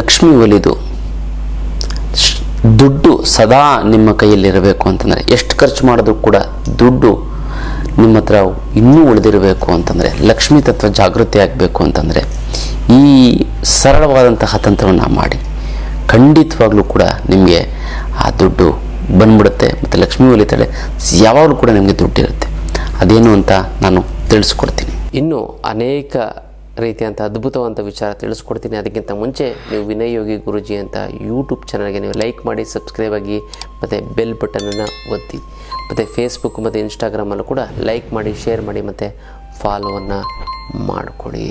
ಲಕ್ಷ್ಮಿ ಒಲಿದು ದುಡ್ಡು ಸದಾ ನಿಮ್ಮ ಕೈಯಲ್ಲಿರಬೇಕು ಅಂತಂದರೆ, ಎಷ್ಟು ಖರ್ಚು ಮಾಡಿದ್ರು ಕೂಡ ದುಡ್ಡು ನಿಮ್ಮ ಹತ್ರ ಇನ್ನೂ ಉಳಿದಿರಬೇಕು ಅಂತಂದರೆ, ಲಕ್ಷ್ಮಿ ತತ್ವ ಜಾಗೃತಿ ಆಗಬೇಕು ಅಂತಂದರೆ, ಈ ಸರಳವಾದಂತಹ ತಂತ್ರವನ್ನು ಮಾಡಿ, ಖಂಡಿತವಾಗ್ಲೂ ಕೂಡ ನಿಮಗೆ ಆ ದುಡ್ಡು ಬಂದ್ಬಿಡುತ್ತೆ. ಮತ್ತು ಲಕ್ಷ್ಮಿ ಒಲಿತಾಳೆ ಯಾವಾಗಲೂ ಕೂಡ ನಿಮಗೆ ದುಡ್ಡಿರುತ್ತೆ. ಅದೇನು ಅಂತ ನಾನು ತಿಳಿಸ್ಕೊಡ್ತೀನಿ. ಇನ್ನು ಅನೇಕ ರೀತಿಯಂಥ ಅದ್ಭುತವಂತ ವಿಚಾರ ತಿಳಿಸ್ಕೊಡ್ತೀನಿ. ಅದಕ್ಕಿಂತ ಮುಂಚೆ ನೀವು ವಿನಯ್ ಯೋಗಿ ಗುರುಜಿ ಅಂತ ಯೂಟ್ಯೂಬ್ ಚಾನಲ್ಗೆ ನೀವು ಲೈಕ್ ಮಾಡಿ ಸಬ್ಸ್ಕ್ರೈಬ್ ಆಗಿ, ಮತ್ತು ಬೆಲ್ ಬಟನನ್ನು ಒತ್ತಿ, ಮತ್ತು ಫೇಸ್ಬುಕ್ ಮತ್ತು ಇನ್ಸ್ಟಾಗ್ರಾಮಲ್ಲೂ ಕೂಡ ಲೈಕ್ ಮಾಡಿ ಶೇರ್ ಮಾಡಿ, ಮತ್ತು ಫಾಲೋವನ್ನು ಮಾಡಿಕೊಡಿ.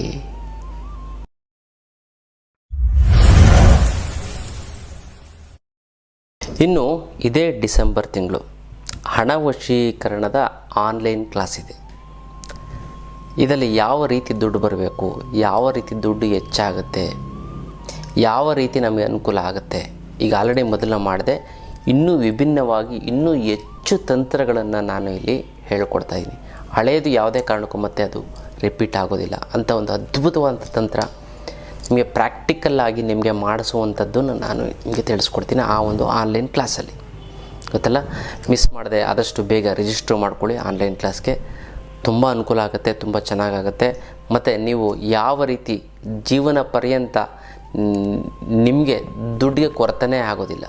ಇನ್ನು ಇದೇ ಡಿಸೆಂಬರ್ ತಿಂಗಳು ಹಣ ವಶೀಕರಣದ ಆನ್ಲೈನ್ ಕ್ಲಾಸ್ ಇದೆ. ಇದರಲ್ಲಿ ಯಾವ ರೀತಿ ದುಡ್ಡು ಬರಬೇಕು? ಯಾವ ರೀತಿ ದುಡ್ಡು ಹೆಚ್ಚಾಗುತ್ತೆ? ಯಾವ ರೀತಿ ನಮಗೆ ಅನುಕೂಲ ಆಗುತ್ತೆ? ಈಗ ಆಲ್ರೆಡಿ ಮೊದಲು ಮಾಡಿದೆ, ಇನ್ನೂ ವಿಭಿನ್ನವಾಗಿ ಇನ್ನೂ ಹೆಚ್ಚು ತಂತ್ರಗಳನ್ನು ನಾನು ಇಲ್ಲಿ ಹೇಳ್ಕೊಡ್ತಾ ಇದ್ದೀನಿ. ಹಳೆಯದು ಯಾವುದೇ ಕಾರಣಕ್ಕೂ ಮತ್ತೆ ಅದು ರಿಪೀಟ್ ಆಗೋದಿಲ್ಲ. ಅಂತ ಒಂದು ಅದ್ಭುತವಾದ ತಂತ್ರ ನಿಮಗೆ ಪ್ರಾಕ್ಟಿಕಲ್ ಆಗಿ ನಿಮಗೆ ಮಾಡಿಸುವಂಥದ್ದನ್ನು ನಾನು ನಿಮಗೆ ತಿಳಿಸ್ಕೊಡ್ತೀನಿ ಆ ಒಂದು ಆನ್ಲೈನ್ ಕ್ಲಾಸಲ್ಲಿ ಗೊತ್ತಲ್ಲ? ಮಿಸ್ ಮಾಡಿದೆ, ಆದಷ್ಟು ಬೇಗ ರಿಜಿಸ್ಟ್ರ್ ಮಾಡ್ಕೊಳ್ಳಿ ಆನ್ಲೈನ್ ಕ್ಲಾಸ್ಗೆ ತುಂಬ ಅನುಕೂಲ ಆಗುತ್ತೆ, ತುಂಬ ಚೆನ್ನಾಗಾಗುತ್ತೆ. ಮತ್ತು ನೀವು ಯಾವ ರೀತಿ ಜೀವನ ಪರ್ಯಂತ ನಿಮಗೆ ದುಡ್ಡಿಗೆ ಕೊರತೆನೇ ಆಗೋದಿಲ್ಲ.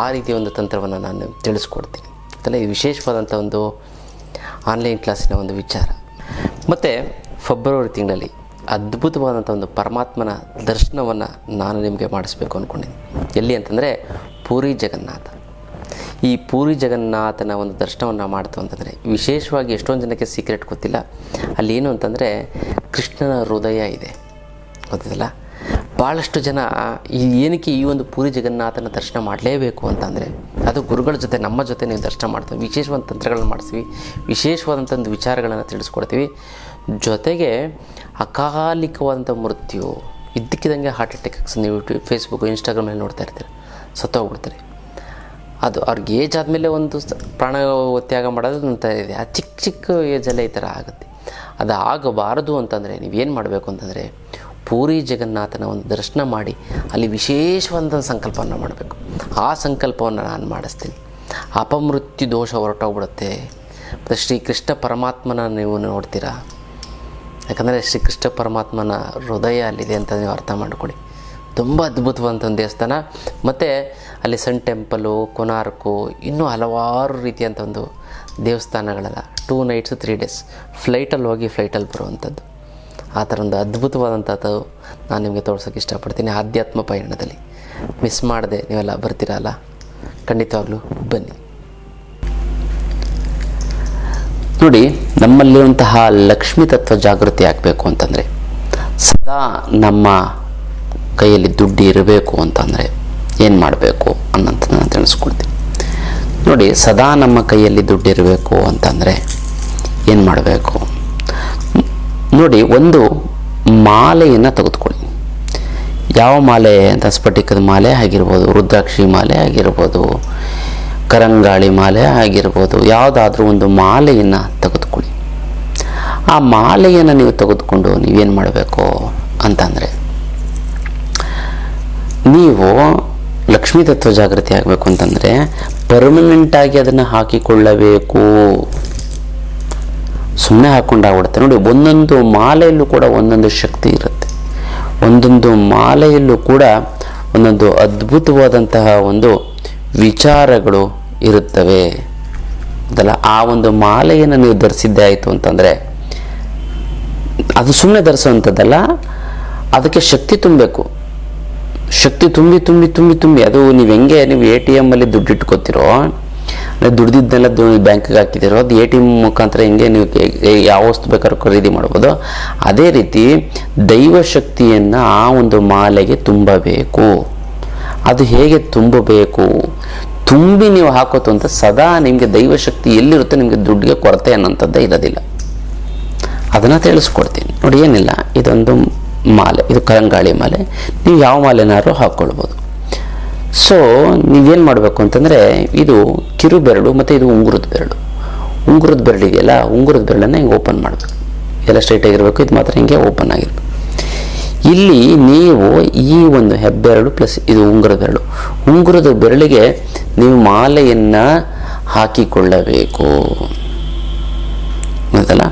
ಆ ರೀತಿ ಒಂದು ತಂತ್ರವನ್ನು ನಾನು ತಿಳಿಸ್ಕೊಡ್ತೀನಿ. ಅಂತಲೇ ಇದು ವಿಶೇಷವಾದಂಥ ಒಂದು ಆನ್ಲೈನ್ ಕ್ಲಾಸಿನ ಒಂದು ವಿಚಾರ. ಮತ್ತು ಫೆಬ್ರವರಿ ತಿಂಗಳಲ್ಲಿ ಅದ್ಭುತವಾದಂಥ ಒಂದು ಪರಮಾತ್ಮನ ದರ್ಶನವನ್ನು ನಾನು ನಿಮಗೆ ಮಾಡಿಸ್ಬೇಕು ಅಂದ್ಕೊಂಡಿದ್ದೀನಿ ಎಲ್ಲಿ ಅಂತಂದರೆ ಪೂರಿ ಜಗನ್ನಾಥ. ಈ ಪೂರಿ ಜಗನ್ನಾಥನ ಒಂದು ದರ್ಶನವನ್ನು ಮಾಡ್ತು ಅಂತಂದರೆ, ವಿಶೇಷವಾಗಿ ಎಷ್ಟೊಂದು ಜನಕ್ಕೆ ಸೀಕ್ರೆಟ್ ಗೊತ್ತಿಲ್ಲ. ಅಲ್ಲಿ ಏನು ಅಂತಂದರೆ, ಕೃಷ್ಣನ ಹೃದಯ ಇದೆ. ಗೊತ್ತಿಲ್ಲ ಭಾಳಷ್ಟು ಜನ ಈ ಏನಕ್ಕೆ ಈ ಒಂದು ಪೂರಿ ಜಗನ್ನಾಥನ ದರ್ಶನ ಮಾಡಲೇಬೇಕು ಅಂತಂದರೆ, ಅದು ಗುರುಗಳ ಜೊತೆ, ನಮ್ಮ ಜೊತೆ ನೀವು ದರ್ಶನ ಮಾಡ್ತೀವಿ. ವಿಶೇಷವಾದ ತಂತ್ರಗಳನ್ನು ಮಾಡಿಸ್ತೀವಿ. ವಿಶೇಷವಾದಂಥ ಒಂದು ವಿಚಾರಗಳನ್ನು ತಿಳಿಸ್ಕೊಡ್ತೀವಿ. ಜೊತೆಗೆ ಅಕಾಲಿಕವಾದಂಥ ಮೃತ್ಯು, ಇದ್ದಕ್ಕಿದ್ದಂಗೆ ಹಾರ್ಟ್ ಅಟ್ಯಾಕ್ಸ್ ನೀವು ಫೇಸ್ಬುಕ್ ಇನ್ಸ್ಟಾಗ್ರಾಮಲ್ಲಿ ನೋಡ್ತಾ ಇರ್ತೀರ. ಸತ್ತೋಗ್ಬಿಡ್ತಾರೆ. ಅದು ಅವ್ರಿಗೆ ಏಜ್ ಆದಮೇಲೆ ಒಂದು ಪ್ರಾಣ ತ್ಯಾಗ ಮಾಡೋದು ಅಂತ ಇದೆ. ಆ ಚಿಕ್ಕ ಚಿಕ್ಕ ಏಜಲ್ಲೇ ಈ ಥರ ಆಗುತ್ತೆ. ಅದು ಆಗಬಾರದು ಅಂತಂದರೆ ನೀವೇನು ಮಾಡಬೇಕು ಅಂತಂದರೆ ಪೂರಿ ಜಗನ್ನಾಥನ ಒಂದು ದರ್ಶನ ಮಾಡಿ ಅಲ್ಲಿ ವಿಶೇಷವಾದ ಸಂಕಲ್ಪವನ್ನು ಮಾಡಬೇಕು. ಆ ಸಂಕಲ್ಪವನ್ನು ನಾನು ಮಾಡಿಸ್ತೀನಿ. ಅಪಮೃತ್ಯು ದೋಷ ಹೊರಟೋಗ್ಬಿಡುತ್ತೆ. ಮತ್ತು ಶ್ರೀಕೃಷ್ಣ ಪರಮಾತ್ಮನ ನೀವು ನೋಡ್ತೀರಾ? ಯಾಕಂದರೆ ಶ್ರೀಕೃಷ್ಣ ಪರಮಾತ್ಮನ ಹೃದಯ ಅಲ್ಲಿದೆ ಅಂತ ನೀವು ಅರ್ಥ ಮಾಡ್ಕೊಳ್ಳಿ. ತುಂಬ ಅದ್ಭುತವಾದಂಥ ಒಂದು ದೇವಸ್ಥಾನ. ಮತ್ತು ಅಲ್ಲಿ ಸನ್ ಟೆಂಪಲು, ಕೊನಾರ್ಕು, ಇನ್ನೂ ಹಲವಾರು ರೀತಿಯಂಥ ಒಂದು ದೇವಸ್ಥಾನಗಳೆಲ್ಲ ಟೂ ನೈಟ್ಸ್ ತ್ರೀ ಡೇಸ್ ಫ್ಲೈಟಲ್ಲಿ ಹೋಗಿ ಫ್ಲೈಟಲ್ಲಿ ಬರುವಂಥದ್ದು. ಆ ಥರ ಒಂದು ಅದ್ಭುತವಾದಂಥದ್ದು ನಾನು ನಿಮಗೆ ತೋರ್ಸೋಕ್ಕೆ ಇಷ್ಟಪಡ್ತೀನಿ. ಆಧ್ಯಾತ್ಮ ಪಯಣದಲ್ಲಿ. ಮಿಸ್ ಮಾಡದೆ ನೀವೆಲ್ಲ ಬರ್ತೀರಲ್ಲ ಖಂಡಿತವಾಗ್ಲೂ ಬನ್ನಿ. ನೋಡಿ, ನಮ್ಮಲ್ಲಿರುವಂತಹ ಲಕ್ಷ್ಮೀ ತತ್ವ ಜಾಗೃತಿ ಆಗಬೇಕು ಅಂತಂದರೆ ಸದಾ ನಮ್ಮ ಕೈಯಲ್ಲಿ ದುಡ್ಡು ಇರಬೇಕು ಅಂತಂದರೆ ಏನು ಮಾಡಬೇಕು ಅನ್ನೋಂಥ ನಾನು ತಿಳಿಸ್ಕೊಡ್ತೀನಿ. ನೋಡಿ, ಸದಾ ನಮ್ಮ ಕೈಯಲ್ಲಿ ದುಡ್ಡು ಇರಬೇಕು ಅಂತಂದರೆ ಏನು ಮಾಡಬೇಕು? ನೋಡಿ, ಒಂದು ಮಾಲೆಯನ್ನು ತೆಗೆದುಕೊಳ್ಳಿ. ಯಾವ ಮಾಲೆ ಅಂತ ಸ್ಫಟಿಕದ ಮಾಲೆ ಆಗಿರ್ಬೋದು, ರುದ್ರಾಕ್ಷಿ ಮಾಲೆ ಆಗಿರ್ಬೋದು, ಕರಂಗಾಳಿ ಮಾಲೆ ಆಗಿರ್ಬೋದು, ಯಾವುದಾದ್ರೂ ಒಂದು ಮಾಲೆಯನ್ನು ತೆಗೆದುಕೊಳ್ಳಿ. ಆ ಮಾಲೆಯನ್ನು ನೀವು ತೆಗೆದುಕೊಂಡು ನೀವೇನು ಮಾಡಬೇಕು ಅಂತಂದರೆ ನೀವು ಲಕ್ಷ್ಮೀ ತತ್ವ ಜಾಗೃತಿ ಆಗಬೇಕು ಅಂತಂದರೆ ಪರ್ಮನೆಂಟಾಗಿ ಅದನ್ನು ಹಾಕಿಕೊಳ್ಳಬೇಕು. ಸುಮ್ಮನೆ ಹಾಕ್ಕೊಂಡಾಗ್ಬಿಡುತ್ತೆ ನೋಡಿ, ಒಂದೊಂದು ಮಾಲೆಯಲ್ಲೂ ಕೂಡ ಒಂದೊಂದು ಶಕ್ತಿ ಇರುತ್ತೆ. ಒಂದೊಂದು ಮಾಲೆಯಲ್ಲೂ ಕೂಡ ಒಂದೊಂದು ಅದ್ಭುತವಾದಂತಹ ಒಂದು ವಿಚಾರಗಳು ಇರುತ್ತವೆ. ಅದಲ್ಲ, ಆ ಒಂದು ಮಾಲೆಯನ್ನು ನೀವು ಧರಿಸಿದ್ದೇ ಆಯಿತು ಅಂತಂದರೆ ಅದು ಸುಮ್ಮನೆ ಧರಿಸುವಂಥದ್ದಲ್ಲ, ಅದಕ್ಕೆ ಶಕ್ತಿ ತುಂಬಬೇಕು. ಶಕ್ತಿ ತುಂಬಿ ತುಂಬಿ ತುಂಬಿ ತುಂಬಿ. ಅದು ನೀವು ಹೆಂಗೆ ನೀವು ಎ ಟಿ ಎಮ್ಮಲ್ಲಿ ದುಡ್ಡು ಇಟ್ಕೋತಿರೋ ದುಡ್ದಿದ್ದನ್ನೆಲ್ಲ ಬ್ಯಾಂಕ್ಗೆ ಹಾಕಿದಿರೋ, ಅದು ಎ ಟಿ ಎಂ ಮುಖಾಂತರ ಹೆಂಗೆ ನೀವು ಯಾವ ವಸ್ತು ಬೇಕಾದ್ರೂ ಖರೀದಿ ಮಾಡ್ಬೋದು. ಅದೇ ರೀತಿ ದೈವ ಶಕ್ತಿಯನ್ನು ಆ ಒಂದು ಮಾಲೆಗೆ ತುಂಬಬೇಕು. ಅದು ಹೇಗೆ ತುಂಬಬೇಕು? ತುಂಬಿ ನೀವು ಹಾಕೋತು ಅಂತ ಸದಾ ನಿಮಗೆ ದೈವಶಕ್ತಿ ಎಲ್ಲಿರುತ್ತೆ ನಿಮಗೆ ದುಡ್ಡಿಗೆ ಕೊರತೆ ಅನ್ನೋಂಥದ್ದೇ ಇರೋದಿಲ್ಲ. ಅದನ್ನು ತಿಳಿಸ್ಕೊಡ್ತೀನಿ. ನೋಡಿ ಏನಿಲ್ಲ, ಇದೊಂದು ಮಾಲೆ, ಇದು ಕರಂಗಾಳಿ ಮಾಲೆ. ನೀವು ಯಾವ ಮಾಲೆನಾದ್ರೂ ಹಾಕ್ಕೊಳ್ಬೋದು. ಸೊ ನೀವೇನು ಮಾಡಬೇಕು ಅಂತಂದರೆ, ಇದು ಕಿರು ಬೆರಳು ಮತ್ತು ಇದು ಉಂಗುರದ ಬೆರಳು. ಉಂಗುರದ ಬೆರಳು ಇದೆಯಲ್ಲ, ಉಂಗುರದ ಬೆರಳನ್ನು ಹಿಂಗೆ ಓಪನ್ ಮಾಡಬೇಕು. ಎಲ್ಲ ಸ್ಟ್ರೈಟ್ ಆಗಿರಬೇಕು, ಇದು ಮಾತ್ರ ಹಿಂಗೆ ಓಪನ್ ಆಗಿರಬೇಕು. ಇಲ್ಲಿ ನೀವು ಈ ಒಂದು ಹೆಬ್ಬೆರಳು ಪ್ಲಸ್ ಇದು ಉಂಗುರದ ಬೆರಳು. ಉಂಗುರದ ಬೆರಳಿಗೆ ನೀವು ಮಾಲೆಯನ್ನು ಹಾಕಿಕೊಳ್ಳಬೇಕು. ಗೊತ್ತಲ್ಲ?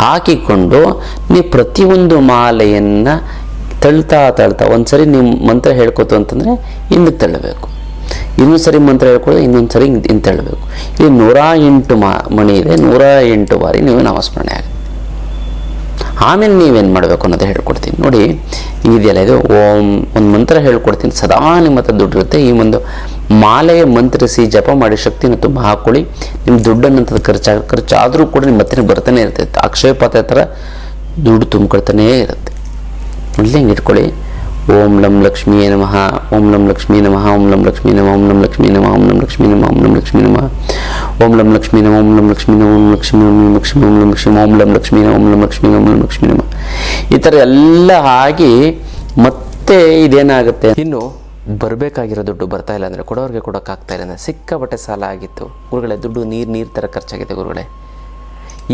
ಹಾಕಿಕೊಂಡು ನೀವು ಪ್ರತಿಯೊಂದು ಮಾಲೆಯನ್ನು ತಳ್ತಾ ತಳ್ತಾ, ಒಂದ್ಸರಿ ನಿಮ್ಮ ಮಂತ್ರ ಹೇಳ್ಕೊತು ಅಂತಂದರೆ ಹಿಂದಕ್ಕೆ ತಳ್ಳಬೇಕು. ಇನ್ನೊಂದು ಸರಿ ಮಂತ್ರ ಹೇಳ್ಕೊಳ್ಳೋದು ಇನ್ನೊಂದು ಸರಿ ಹಿಂದೆ ತಳ್ಳಬೇಕು. ಇದು ನೂರ ಎಂಟು ಮಾ, ಮಣಿ ಇದೆ, ನೂರ ಎಂಟು ಬಾರಿ ನೀವು ನಾಮಸ್ಮರಣೆ ಆಗುತ್ತೆ. ಆಮೇಲೆ ನೀವೇನು ಮಾಡಬೇಕು ಅನ್ನೋದು ಹೇಳ್ಕೊಡ್ತೀನಿ. ನೋಡಿ ಇದೆಯಲ್ಲ ಇದು, ಓಂ, ಒಂದು ಮಂತ್ರ ಹೇಳ್ಕೊಡ್ತೀನಿ. ಸದಾ ನಿಮ್ಮ ಹತ್ರ ದುಡ್ಡಿರುತ್ತೆ ಈ ಒಂದು ಮಾಲೆಗೆ ಮಂತ್ರಿಸಿ ಜಪ ಮಾಡಿ ಶಕ್ತಿನ ತುಂಬ ಹಾಕೊಳ್ಳಿ ನಿಮ್ಮ ದುಡ್ಡನ್ನಂಥದ್ದು ಖರ್ಚಾಗ ಖರ್ಚಾದರೂ ಕೂಡ ನಿಮ್ಮ ಹತ್ತಿರ ಬರ್ತಾನೆ ಇರ್ತೈತೆ ಅಕ್ಷಯ ಪಾತ್ರೆ ಥರ ದುಡ್ಡು ತುಂಬ್ಕೊಳ್ತಾನೇ ಇರುತ್ತೆ ಇಲ್ಲಿ ಹಿಂಗೆ ಇಟ್ಕೊಳ್ಳಿ ಓಂ ಲಂ ಲಕ್ಷ್ಮೀ ನಮಃ ಓಂ ಲಂ ಲಕ್ಷ್ಮೀ ನಮಃ ಓಂ ಲಂ ಲಕ್ಷ್ಮೀ ನಮಃ ಓಂ ಲಂ ಲಕ್ಷ್ಮೀ ನಮಃ ಓಂ ಲಂ ಲಕ್ಷ್ಮೀ ನಮಃ ಓಂ ಲಂ ಲಕ್ಷ್ಮೀ ನಮಃ ಓಂ ಲಂ ಲಕ್ಷ್ಮೀ ನಮಃ ಓಂ ಲಂ ಲಕ್ಷ್ಮೀ ನಮಃ ಓಂ ಲಕ್ಷ್ಮೀ ಓಂ ಲಕ್ಷ್ಮೀ ಓಂ ಲಕ್ಷ್ಮೀ ಓಂ ಲಂ ಲಕ್ಷ್ಮೀ ಓಂ ಲಂ ಲಕ್ಷ್ಮೀ ಓಂ ಲಂ ಲಕ್ಷ್ಮೀ ನಮಃ ಈ ಥರ ಎಲ್ಲ ಆಗಿ ಮತ್ತೆ ಇದೇನಾಗುತ್ತೆ ಇನ್ನು ಬರಬೇಕಾಗಿರೋ ದುಡ್ಡು ಬರ್ತಾ ಇಲ್ಲ ಅಂದರೆ ಕೊಡೋರಿಗೆ ಕೊಡೋಕ್ಕಾಗ್ತಾ ಇಲ್ಲ ಅಂದರೆ ಸಿಕ್ಕಾಪಟ್ಟೆ ಸಾಲ ಆಗಿತ್ತು. ಗುರುಗಳೇ, ದುಡ್ಡು ನೀರು ನೀರು ಥರ ಖರ್ಚಾಗಿದೆ ಗುರುಗಳೇ.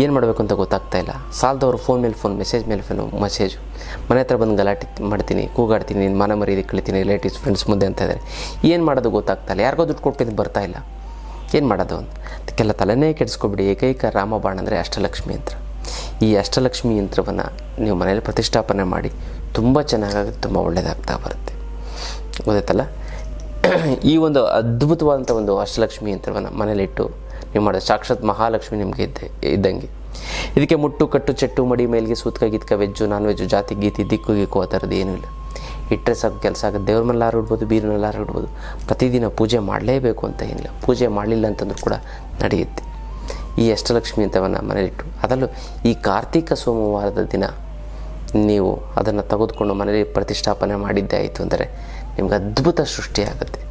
ಏನು ಮಾಡಬೇಕು ಅಂತ ಗೊತ್ತಾಗ್ತಾ ಇಲ್ಲ. ಸಾಲದವ್ರು ಫೋನ್ ಮೇಲೆ ಫೋನ್ ಮೆಸೇಜ್ ಮೇಲೆ ಫೋನು ಮೆಸೇಜು ಮನೆ ಹತ್ರ ಬಂದು ಗಲಾಟೆ ಮಾಡ್ತೀನಿ, ಕೂಗಾಡ್ತೀನಿ ನಿನ್ನ ಮನ ಮರೀದಿ ಕಳಿತೀನಿ ರಿಲೇಟಿವ್ಸ್ ಫ್ರೆಂಡ್ಸ್ ಮುಂದೆ ಅಂತ ಇದ್ದಾರೆ ಏನು ಮಾಡೋದು ಗೊತ್ತಾಗ್ತಾ ಇಲ್ಲ. ಯಾರಿಗೋ ದುಡ್ಡು ಕೊಟ್ಟಿದ್ದು ಬರ್ತಾ ಇಲ್ಲ. ಏನು ಮಾಡೋದು ಅಂತ. ಅದಕ್ಕೆಲ್ಲ ತಲೆನೇ ಕೆಡಿಸ್ಕೊಬಿಡಿ. ಏಕೈಕ ರಾಮಬಾಣ ಅಂದರೆ ಅಷ್ಟಲಕ್ಷ್ಮಿ ಯಂತ್ರ. ಈ ಅಷ್ಟಲಕ್ಷ್ಮಿ ಯಂತ್ರವನ್ನು ನೀವು ಮನೇಲಿ ಪ್ರತಿಷ್ಠಾಪನೆ ಮಾಡಿ, ತುಂಬ ಚೆನ್ನಾಗಾಗಿ, ತುಂಬ ಒಳ್ಳೆಯದಾಗ್ತಾ ಬರುತ್ತೆ. ಗೊತ್ತಾಯ್ತಲ್ಲ? ಈ ಒಂದು ಅದ್ಭುತವಾದಂಥ ಒಂದು ಅಷ್ಟಲಕ್ಷ್ಮಿ ಯಂತ್ರವನ್ನು ಮನೇಲಿಟ್ಟು ನೀವು ಮಾಡೋ ಸಾಕ್ಷಾತ್ ಮಹಾಲಕ್ಷ್ಮಿ ನಿಮಗೆ ಇದ್ದೆ, ಇದ್ದಂಗೆ. ಇದಕ್ಕೆ ಮುಟ್ಟು, ಕಟ್ಟು, ಚೆಟ್ಟು, ಮಡಿ, ಮೇಲ್ಗೆ ಸೂತ್ಕ, ಗೀತ್ಕ, ವೆಜ್ಜು ನಾನ್ ವೆಜ್ಜು ಜಾತಿ, ಗೀತಿ, ದಿಕ್ಕು, ಗಿಕ್ಕು, ಆ ಥರದ್ದು ಏನೂ ಇಲ್ಲ. ಇಟ್ಟರೆ ಸಾಕು, ಕೆಲಸ ಆಗುತ್ತೆ. ದೇವ್ರ ಮೇಲೆ ಇಡ್ಬೋದು, ಬೀರಿನಲ್ಲಿ ಇಡ್ಬೋದು. ಪ್ರತಿದಿನ ಪೂಜೆ ಮಾಡಲೇಬೇಕು ಅಂತ ಏನಿಲ್ಲ. ಪೂಜೆ ಮಾಡಲಿಲ್ಲ ಅಂತಂದ್ರೂ ಕೂಡ ನಡೆಯುತ್ತೆ. ಈ ಅಷ್ಟಲಕ್ಷ್ಮಿ ಅಂತವನ್ನು ಮನೇಲಿಟ್ಟು ಅದರಲ್ಲೂ ಈ ಕಾರ್ತಿಕ ಸೋಮವಾರದ ದಿನ ನೀವು ಅದನ್ನು ತೆಗೆದುಕೊಂಡು ಮನೇಲಿ ಪ್ರತಿಷ್ಠಾಪನೆ ಮಾಡಿದ್ದೇ ಆಯಿತು ಅಂದರೆ ನಿಮ್ಗೆ ಅದ್ಭುತ ಸೃಷ್ಟಿಯಾಗುತ್ತೆ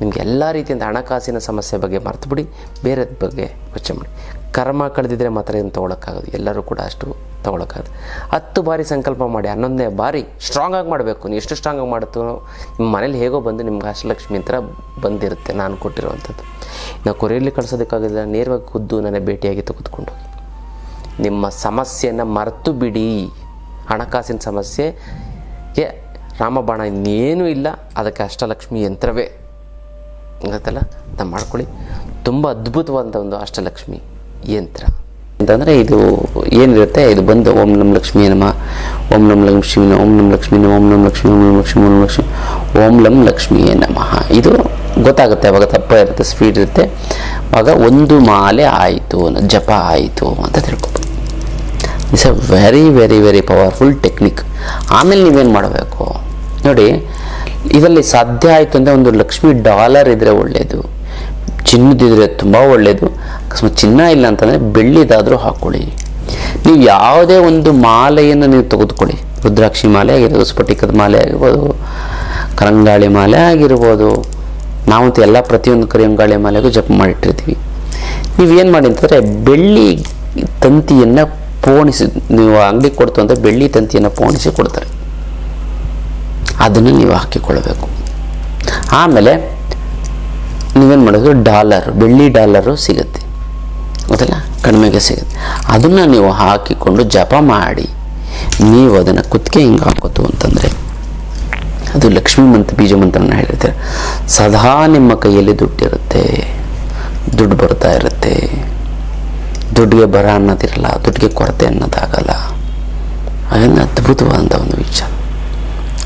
ನಿಮಗೆ ಎಲ್ಲ ರೀತಿಯಿಂದ ಹಣಕಾಸಿನ ಸಮಸ್ಯೆ ಬಗ್ಗೆ ಮರ್ತುಬಿಡಿ ಬೇರೆದ ಬಗ್ಗೆ ಯೋಚನೆ ಮಾಡಿ. ಕರ್ಮ ಕಳೆದಿದ್ರೆ ಮಾತ್ರ ಏನು ತೊಗೊಳಕ್ಕಾಗೋದು, ಎಲ್ಲರೂ ಕೂಡ ಅಷ್ಟು ತೊಗೊಳಕ್ಕಾಗದು. ಹತ್ತು ಬಾರಿ ಸಂಕಲ್ಪ ಮಾಡಿ, ಹನ್ನೊಂದನೇ ಬಾರಿ ಸ್ಟ್ರಾಂಗಾಗಿ ಮಾಡಬೇಕು. ನೀವು ಎಷ್ಟು ಸ್ಟ್ರಾಂಗಾಗಿ ಮಾಡುತ್ತೋ ನಿಮ್ಮ ಮನೇಲಿ ಹೇಗೋ ಬಂದು ನಿಮ್ಗೆ ಅಷ್ಟಲಕ್ಷ್ಮಿ ಅಂತ ಬಂದಿರುತ್ತೆ ನಾನು ಕೊಟ್ಟಿರುವಂಥದ್ದು. ನಾವು ಕೊರಿಯಲ್ಲಿ ಕಳಿಸೋದಕ್ಕಾಗಿಲ್ಲ ನೇರವಾಗಿ ಖುದ್ದು ನನಗೆ ಭೇಟಿಯಾಗಿ ತೆಗೆದುಕೊಂಡು ಹೋಗಿ. ನಿಮ್ಮ ಸಮಸ್ಯೆಯನ್ನು ಮರೆತು ಬಿಡಿ. ಹಣಕಾಸಿನ ಸಮಸ್ಯೆಗೆ ರಾಮಬಾಣ ಇನ್ನೇನೂ ಇಲ್ಲ. ಅದಕ್ಕೆ ಅಷ್ಟಲಕ್ಷ್ಮಿ ಯಂತ್ರವೇ. ಗೊತ್ತಲ್ಲ? ಅಂತ ಮಾಡ್ಕೊಳ್ಳಿ. ತುಂಬ ಅದ್ಭುತವಾದಂಥ ಒಂದು ಅಷ್ಟಲಕ್ಷ್ಮಿ ಯಂತ್ರ. ಅಂತಂದರೆ ಇದು ಏನಿರುತ್ತೆ? ಇದು ಬಂದು ಓಂ ನಮ್ ಲಕ್ಷ್ಮಿ ನಮ, ಓಂ ನಮ್ಮ ಲಕ್ಷ್ಮೀ ಓಂ ನಮ್ ಲಕ್ಷ್ಮೀ ಓಂ ನಮ್ ಲಕ್ಷ್ಮಿ ಓಂ ಲಕ್ಷ್ಮೀ ಓಂ ಲಕ್ಷ್ಮಿ ಲಕ್ಷ್ಮೀ ಓಂ ಲಂ ಲಕ್ಷ್ಮಿಯೇ ನಮಃ. ಇದು ಗೊತ್ತಾಗುತ್ತೆ, ಅವಾಗ ತಪ್ಪ ಇರುತ್ತೆ ಸ್ಪೀಡ್ ಇರುತ್ತೆ. ಆಗ ಒಂದು ಮಾಲೆ ಆಯಿತು ಜಪ ಆಯಿತು ಅಂತ ತಿಳ್ಕೊಬೋದು it's a very very very powerful technique ಆಮೇಲೆ ನೀವೇನು ಮಾಡಬೇಕು? ನೋಡಿ, ಇದರಲ್ಲಿ ಸಾಧ್ಯ ಆಯಿತು ಅಂದರೆ ಒಂದು ಲಕ್ಷ್ಮಿ ಡಾಲರ್ ಇದ್ದರೆ ಒಳ್ಳೆಯದು ಚಿನ್ನದಿದ್ರೆ ತುಂಬ ಒಳ್ಳೆಯದು ಅಕಸ್ಮಾತ್ ಚಿನ್ನ ಇಲ್ಲ ಅಂತಂದರೆ ಬೆಳ್ಳಿದಾದರೂ ಹಾಕ್ಕೊಳ್ಳಿ ನೀವು ಯಾವುದೇ ಒಂದು ಮಾಲೆಯನ್ನು ನೀವು ತೆಗೆದುಕೊಳ್ಳಿ. ರುದ್ರಾಕ್ಷಿ ಮಾಲೆ ಆಗಿರ್ಬೋದು, ಸ್ಫಟಿಕದ ಮಾಲೆ ಆಗಿರ್ಬೋದು, ಕರಂಗಾಳಿ ಮಾಲೆ ಆಗಿರ್ಬೋದು, ನಾವಂತೂ ಎಲ್ಲ ಪ್ರತಿಯೊಂದು ಕರಂಗಾಳಿ ಮಾಲೆಗೂ ಜಪ ಮಾಡಿಟ್ಟಿರ್ತೀವಿ. ನೀವೇನು ಮಾಡಿ ಅಂತಂದರೆ ಬೆಳ್ಳಿ ತಂತಿಯನ್ನು ಪೋಣಿಸಿ, ನೀವು ಅಂಗಡಿ ಕೊಡ್ತು ಅಂದರೆ ಬೆಳ್ಳಿ ತಂತಿಯನ್ನು ಪೋಣಿಸಿ ಕೊಡ್ತಾರೆ. ಅದನ್ನು ನೀವು ಹಾಕಿಕೊಳ್ಳಬೇಕು. ಆಮೇಲೆ ನೀವೇನು ಮಾಡೋದು ಡಾಲರ್, ಬೆಳ್ಳಿ ಡಾಲರು ಸಿಗುತ್ತೆ. ಗೊತ್ತಲ್ಲ? ಕಡಿಮೆಗೆ ಸಿಗುತ್ತೆ. ಅದನ್ನು ನೀವು ಹಾಕಿಕೊಂಡು ಜಪ ಮಾಡಿ. ನೀವು ಅದನ್ನು ಕುತ್ತಿಗೆ ಹಿಂಗೆ ಹಾಕೋತು ಅಂತಂದರೆ, ಅದು ಲಕ್ಷ್ಮೀ ಮಂತ್ರ ಬೀಜ ಮಂತ್ರನ ಹೇಳಿರ್ತಾರೆ. ಸದಾ ನಿಮ್ಮ ಕೈಯಲ್ಲಿ ದುಡ್ಡಿರುತ್ತೆ. ದುಡ್ಡು ಬರ್ತಾ ಇರುತ್ತೆ. ದುಡ್ಡಿಗೆ ಬರ ಅನ್ನೋದಿರಲ್ಲ, ದುಡ್ಡಿಗೆ ಕೊರತೆ ಅನ್ನೋದಾಗಲ್ಲ. ಅದನ್ನು ಅದ್ಭುತವಾದಂಥ ಒಂದು ವಿಚಾರ.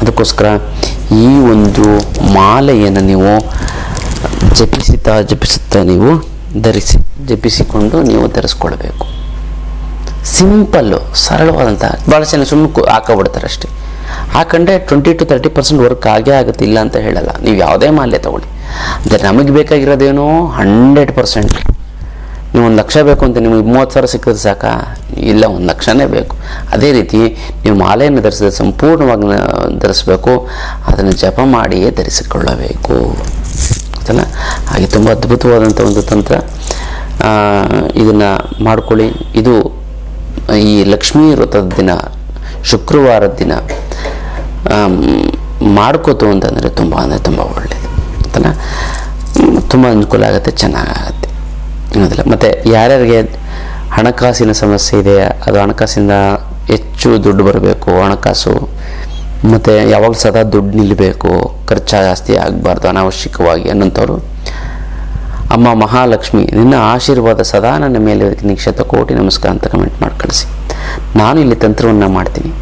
ಅದಕ್ಕೋಸ್ಕರ ಈ ಒಂದು ಮಾಲೆಯನ್ನು ನೀವು ಜಪಿಸುತ್ತಾ ಜಪಿಸುತ್ತಾ ನೀವು ಧರಿಸಿ, ಜಪಿಸಿಕೊಂಡು ನೀವು ಧರಿಸ್ಕೊಳ್ಬೇಕು. ಸಿಂಪಲ್ಲು ಸರಳವಾದಂಥ ಭಾಳ ಜನ ಸುಮ್ಮನೆ ಹಾಕೋಬಿಡ್ತಾರೆ ಅಷ್ಟೇ. ಹಾಕೊಂಡ್ರೆ twenty to thirty percent work ಆಗೇ ಆಗುತ್ತೆ ಇಲ್ಲ ಅಂತ ಹೇಳಲ್ಲ. ನೀವು ಯಾವುದೇ ಮಾಲೆ ತಗೊಳ್ಳಿ. ಅಂದರೆ ನಮಗೆ ಬೇಕಾಗಿರೋದೇನೋ ಹಂಡ್ರೆಡ್ ಪರ್ಸೆಂಟ್ ನೀವು ಒಂದು ಲಕ್ಷ ಬೇಕು ಅಂತ ನಿಮಗೆ ಮೂವತ್ತು ಸಾವಿರ ಸಿಕ್ಕಿದ್ರೆ ಸಾಕ? ಇಲ್ಲ, ಒಂದು ಲಕ್ಷನೇ ಬೇಕು. ಅದೇ ರೀತಿ ನೀವು ಮಾಲೆಯನ್ನು ಧರಿಸಿದ್ರೆ ಸಂಪೂರ್ಣವಾಗಿ ಧರಿಸಬೇಕು. ಅದನ್ನು ಜಪ ಮಾಡಿಯೇ ಧರಿಸಿಕೊಳ್ಳಬೇಕು. ಅಲ್ಲ ಹಾಗೆ ತುಂಬ ಅದ್ಭುತವಾದಂಥ ಒಂದು ತಂತ್ರ. ಇದನ್ನು ಮಾಡಿಕೊಳ್ಳಿ. ಇದು ಈ ಲಕ್ಷ್ಮೀ ವ್ರತದ ದಿನ ಶುಕ್ರವಾರದ ದಿನ ಮಾಡ್ಕೋತು ಅಂತಂದರೆ ತುಂಬ ಅಂದರೆ ತುಂಬ ಒಳ್ಳೆಯದು ಅಂತಲ್ಲ ತುಂಬ ಅನುಕೂಲ ಆಗುತ್ತೆ, ಚೆನ್ನಾಗಾಗತ್ತೆ. ಅನ್ನೋದಿಲ್ಲ ಮತ್ತು ಯಾರ್ಯಾರಿಗೆ ಹಣಕಾಸಿನ ಸಮಸ್ಯೆ ಇದೆ, ಅದು ಹಣಕಾಸಿಂದ ಹೆಚ್ಚು ದುಡ್ಡು ಬರಬೇಕು, ಹಣಕಾಸು, ಮತ್ತು ಯಾವಾಗ ಸದಾ ದುಡ್ಡು ನಿಲ್ಲಬೇಕು, ಖರ್ಚು ಜಾಸ್ತಿ ಆಗಬಾರ್ದು ಅನಾವಶ್ಯಕವಾಗಿ ಅನ್ನೋಂಥವ್ರು ಅಮ್ಮ ಮಹಾಲಕ್ಷ್ಮಿ, ನಿನ್ನ ಆಶೀರ್ವಾದ ಸದಾ ನನ್ನ ಮೇಲೆ ನಿಕ್ಷತ ಕೋಟಿ ನಮಸ್ಕಾರ ಅಂತ ಕಮೆಂಟ್ ಮಾಡಿ ಕಳಿಸಿ. ನಾನು ಇಲ್ಲಿ ತಂತ್ರವನ್ನು ಮಾಡ್ತೀನಿ.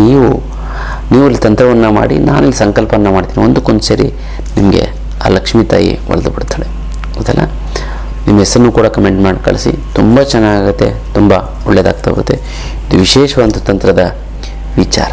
ನೀವು ನೀವು ಇಲ್ಲಿ ತಂತ್ರವನ್ನು ಮಾಡಿ, ನಾನು ಇಲ್ಲಿ ಸಂಕಲ್ಪವನ್ನು ಮಾಡ್ತೀನಿ. ಒಂದಕ್ಕೊಂದು ಸರಿ ನಿಮಗೆ ಆ ಲಕ್ಷ್ಮೀ ತಾಯಿ ಒಳದು ಬಿಡ್ತಾಳೆ. ಹೌದಲ್ಲ ನಿಮ್ಮ ಹೆಸರನ್ನು ಕೂಡ ಕಮೆಂಟ್ ಮಾಡಿ ಕಳಿಸಿ. ತುಂಬ ಚೆನ್ನಾಗುತ್ತೆ ತುಂಬ ಒಳ್ಳೆಯದಾಗ್ತಾ ಹೋಗುತ್ತೆ. ಇದು ವಿಶೇಷವಾದಂಥ ತಂತ್ರದ ವಿಚಾರ.